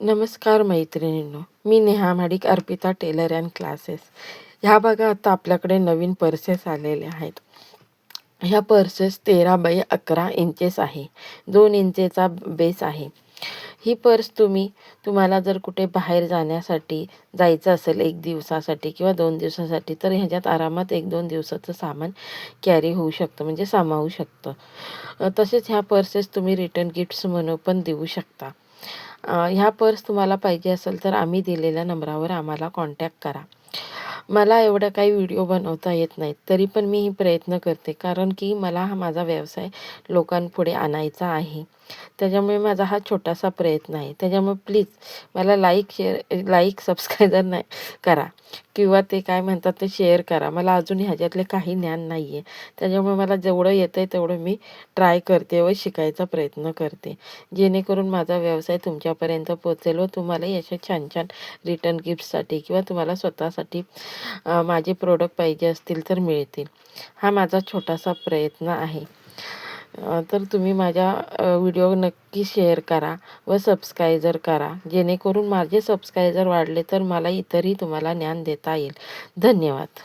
नमस्कार मैत्रिणींनो मी Neha Madik Arpita tailor and classes. ह्या बघा आता आपल्याकडे नवीन पर्सेस आलेले आहेत. ह्या पर्सेस तेरा बाय अकरा इंचेस आहे. दोन इंचेचा बेस आहे. ही पर्स तुम्ही तुम्हाला जर कुठे बाहेर जाण्यासाठी जायचं असेल एक दिवसासाठी किंवा दोन दिवसासाठी तर ह्याच्यात आरामात एक दोन दिवसाचं सामान कॅरी होऊ शकतं म्हणजे सामावू शकतं. तसेच ह्या पर्सेस तुम्ही रिटर्न गिफ्ट्स म्हणून पण देऊ शकता. ह्या पर्स तुम्हाला पाहिजे असेल तर आम्ही दिलेल्या नंबरावर आम्हाला कॉन्टॅक्ट करा. मला एवढं काही व्हिडिओ बनवता येत नाहीत तरी पण मी ही प्रयत्न करते. कारण की मला हा माझा व्यवसाय लोकांपुढे आणायचा आहे. त्याच्यामुळे माझा हा छोटासा प्रयत्न आहे. त्याच्यामुळे प्लीज मला लाईक शेअर लाईक सबस्क्रायबर नाही करा. किंवा ते काय म्हणतात ते शेअर करा. मला अजून ह्याच्यातले काही ज्ञान नाही आहे त्याच्यामुळे मला जेवढं येतं आहे तेवढं मी ट्राय करते व शिकायचा प्रयत्न करते. जेणेकरून माझा व्यवसाय तुमच्यापर्यंत पोचेल व तुम्हाला याच्या छान छान रिटर्न गिफ्टसाठी किंवा तुम्हाला स्वतःसाठी माझे प्रोडक्ट पाहिजे असतील तर मिळतील. हा माझा छोटासा प्रयत्न आहे. तर तुम्ही माझ्या व्हिडिओ नक्की शेअर करा व सबस्क्रायझर करा. जेणेकरून माझे सबस्क्रायझर वाढले तर मला इतरही तुम्हाला ज्ञान देता येईल. धन्यवाद.